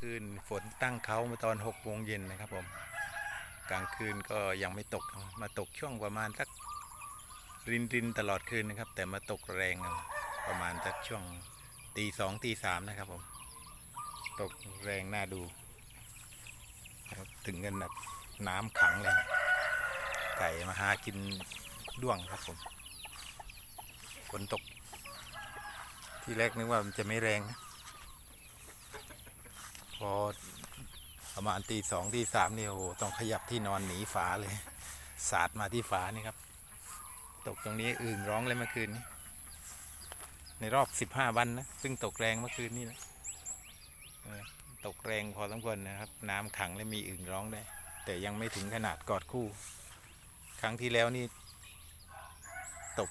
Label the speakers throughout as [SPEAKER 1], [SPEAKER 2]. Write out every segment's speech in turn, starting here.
[SPEAKER 1] คืนฝนตั้งเขามาตอนหกโมงเย็นนะครับผมกลางคืนก็ยังไม่ตกมาตกช่วงประมาณสักรินรินตลอดคืนนะครับ แต่มาตกแรงประมาณสักช่วงตีสองตีสามนะครับผม ตกแรงน่าดูถึงกันแบบน้ำขังเลย ไก่มาหากินด้วงครับผมฝนตก ที่แรกนึกว่ามันจะไม่แรงนะ พอประมาณตีสองตีสามนี่โอ้โหต้องขยับที่นอนหนีฝาเลย สาดมาที่ฝานี่ครับ ตกตรงนี้อึ่งร้องเลยเมื่อคืนนี้ ในรอบสิบห้าวันนะซึ่งตกแรงเมื่อคืนนี้นะตกแรงพอสมควรนะครับ น้ำขังและมีอึ่งร้องได้ แต่ยังไม่ถึงขนาดกอดคู่ ครั้งที่แล้วนี่ ตก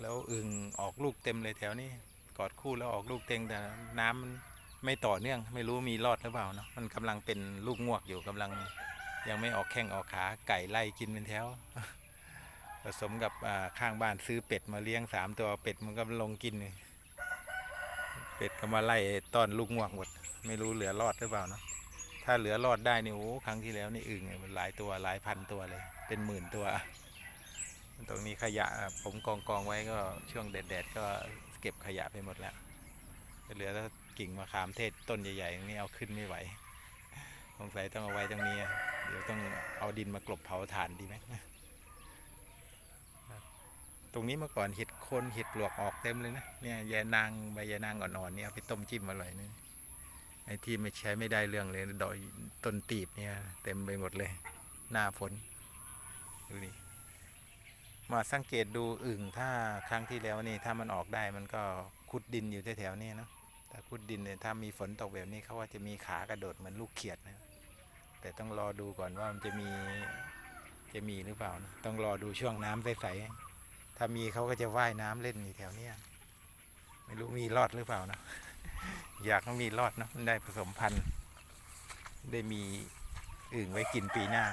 [SPEAKER 1] แล้วอึ่งออกลูกเต็มเลยแถวนี้กอดคู่แล้วออกลูกเต็งแต่น้ำมัน ไม่ต่อเนื่อง ไม่รู้มีรอดหรือเปล่าเนาะมันกำลังเป็นลูกงวกอยู่กำลังยังไม่ออกแข้งออกขาไก่ไล่กินเป็นแถวผสมกับข้างบ้านซื้อเป็ดมาเลี้ยงสามตัวเป็ดมันก็ลงกิน เป็ดก็มาไล่ต้อนลูกงวกหมด ไม่รู้เหลือรอดหรือเปล่าเนาะถ้าเหลือรอดได้นี่โอ้ครั้งที่แล้วนี่อึ่งมันหลายตัวหลายพันตัวเลย เป็นหมื่นตัว ตรงนี้ขยะผมกองกองไว้ก็ช่วงแดดๆก็เก็บขยะไปหมดแล้ว เหลือแต่กิ่งมะขามเทศต้นใหญ่ๆนี้เอาขึ้นไม่ไหวสงสัยต้องเอาไว้ตรงนี้ เดี๋ยวต้องเอาดินมากลบเผาถ่านดีไหมตรงนี้เมื่อก่อนเห็ดโคนเห็ดปลวกออกเต็มเลยนะเนี่ยยานางใบยานางอ่อนๆเนี่ยเอาไปต้มจิ้มอร่อยนี่ไอ้ที่ไม่ใช้ไม่ได้เรื่องเลยดอยต้นตีบเนี่ย เต็มไปหมดเลย หน้าฝนดูนี่มาสังเกตดูอึ่งถ้าครั้งที่แล้วนี่ถ้ามันออกได้มันก็ขุดดินอยู่แถวๆนี้เนาะ แต่ขุดดินเนี่ยถ้ามีฝนตกแบบนี้เขาว่าจะมีขากระโดดเหมือนลูกเขียดนะ แต่ต้องรอดูก่อนว่ามันจะมีจะมีหรือเปล่านะต้องรอดูช่วงน้ำใสๆถ้ามีเขาก็จะว่ายน้ำเล่นอยู่แถวเนี้ยไม่รู้มีรอดหรือเปล่านะอยากให้มีรอดเนอะมันได้ผสมพันธุ์ ได้มีอึ่งไว้กินปีหน้า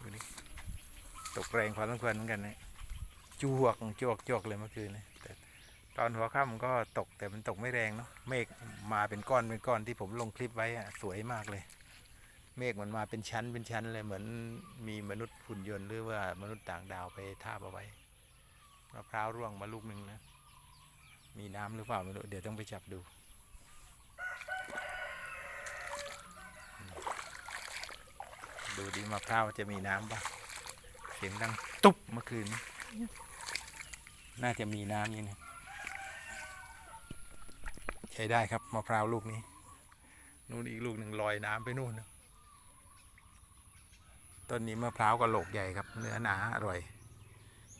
[SPEAKER 1] ดูนี่ตกแรงพอสมควรเหมือนกันนะจวกจวกจวกเลยเมื่อคืนนะแต่ ตอนหัวค่ำก็ตกแต่มันตกไม่แรงเนาะเมฆมาเป็นก้อนเป็นก้อนที่ผมลงคลิปไว้อะสวยมากเลย เมฆมันมาเป็นชั้นเป็นชั้นเลยเหมือนมีมนุษย์หุ่นยนต์หรือว่ามนุษย์ต่างดาวไปทาบเอาไว้มะพร้าวร่วงมาลูกหนึ่งนะ มีน้ำหรือเปล่าไม่รู้เดี๋ยวต้องไปจับดูดูดิมะพร้าวจะมีน้ำป่ะเสียงดังตุ๊บเมื่อคืนนี้น่าจะมีน้ำนี่นะ ใช้ได้ครับมะพร้าวลูกนี้ นู่นอีกลูกหนึ่งลอยน้ำไปนู่นนะต้นนี้มะพร้าวกระโหลกใหญ่ครับ เนื้อหนาอร่อย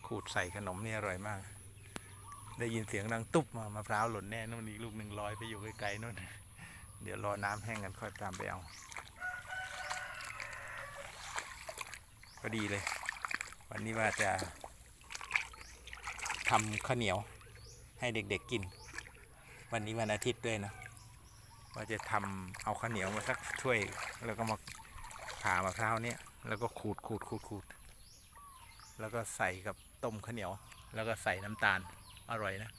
[SPEAKER 1] ขูดใส่ขนมนี่อร่อยมาก ได้ยินเสียงดังตุ๊บมามะพร้าวหล่นแน่นู่นอีกลูกหนึ่งลอยไปอยู่ไกลๆนู่น เดี๋ยวรอน้ำแห้งกันค่อยตามไปเอาพอดีเลย วันนี้ว่าจะทำข้าวเหนียวให้เด็กๆกิน วันนี้วันอาทิตย์ด้วยนะว่าจะทำเอาข้าวเหนียวมาสักถ้วย แล้วก็มาผ่ามะพร้าวเนี่ย แล้วก็ขูดขูดขูดขูด แล้วก็ใส่กับต้มข้าวเหนียว แล้วก็ใส่น้ำตาลอร่อยนะ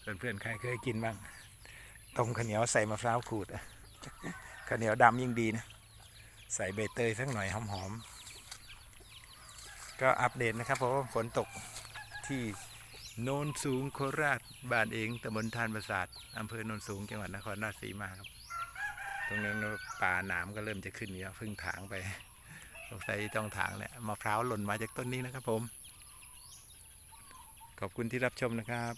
[SPEAKER 1] เพื่อนๆใครเคยกินบ้างต้มข้าวเหนียวใส่มะพร้าวขูดข้าวเหนียวดำยิ่งดีนะใส่ใบเตยสักหน่อยหอมๆก็อัปเดตนะครับเพราะว่าฝนตกที่ โนนสูงโคราชบ้านเองตำบลทานประสาทอำเภอโนนสูงจังหวัดนครราชสีมาครับ ตรงนั้นป่าหนามก็เริ่มจะขึ้นอยู่พึ่งถางไปสงสัยต้องถางแหละมะพร้าวหล่นมาจากต้นนี้นะครับผม ขอบคุณที่รับชมนะครับ